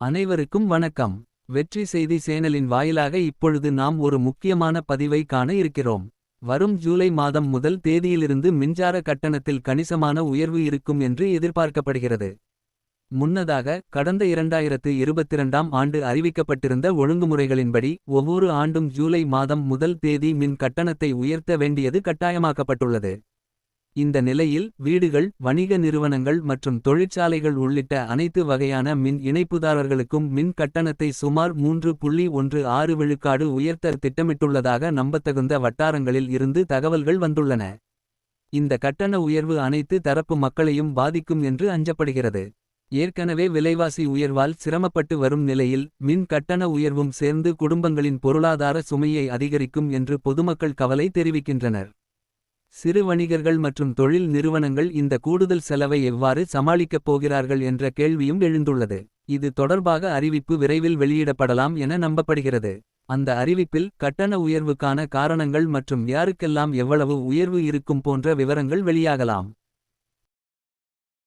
அனைவருக்கும் வணக்கம். வெற்றி செய்தி சேனலின் வாயிலாக இப்பொழுது நாம் ஒரு முக்கியமான பதிவை காண இருக்கிறோம். வரும் ஜூலை மாதம் முதல் தேதியிலிருந்து மின்சார கட்டணத்தில் கணிசமான உயர்வு இருக்கும் என்று எதிர்பார்க்கப்படுகிறது. முன்னதாக கடந்த இரண்டாயிரத்து இருபத்திரண்டாம் ஆண்டு அறிவிக்கப்பட்டிருந்த ஒழுங்குமுறைகளின்படி ஒவ்வொரு ஆண்டும் ஜூலை மாதம் முதல் தேதி மின் கட்டணத்தை உயர்த்த வேண்டியது கட்டாயமாக்கப்பட்டுள்ளது. இந்த நிலையில் வீடுகள் வணிக நிறுவனங்கள் மற்றும் தொழிற்சாலைகள் உள்ளிட்ட அனைத்து வகையான மின் இணைப்புதாரர்களுக்கும் மின் கட்டணத்தை சுமார் மூன்று புள்ளி ஒன்று ஆறு விழுக்காடு உயர்த்த திட்டமிட்டுள்ளதாக நம்பத்தகுந்த வட்டாரங்களில் இருந்து தகவல்கள் வந்துள்ளன. இந்த கட்டண உயர்வு அனைத்து தரப்பு மக்களையும் பாதிக்கும் என்று அஞ்சப்படுகிறது. ஏற்கனவே விலைவாசி உயர்வால் சிரமப்பட்டு வரும் நிலையில் மின் கட்டண உயர்வும் சேர்ந்து குடும்பங்களின் பொருளாதார சுமையை அதிகரிக்கும் என்று பொதுமக்கள் கவலை தெரிவிக்கின்றனர். சிறு வணிகர்கள் மற்றும் தொழில் நிறுவனங்கள் இந்த கூடுதல் செலவை எவ்வாறு சமாளிக்கப் போகிறார்கள் என்ற கேள்வியும் எழுந்துள்ளது. இது தொடர்பாக அறிவிப்பு விரைவில் வெளியிடப்படலாம் என நம்பப்படுகிறது. அந்த அறிவிப்பில் கட்டண உயர்வுக்கான காரணங்கள் மற்றும் யாருக்கெல்லாம் எவ்வளவு உயர்வு இருக்கும் போன்ற விவரங்கள் வெளியாகலாம்.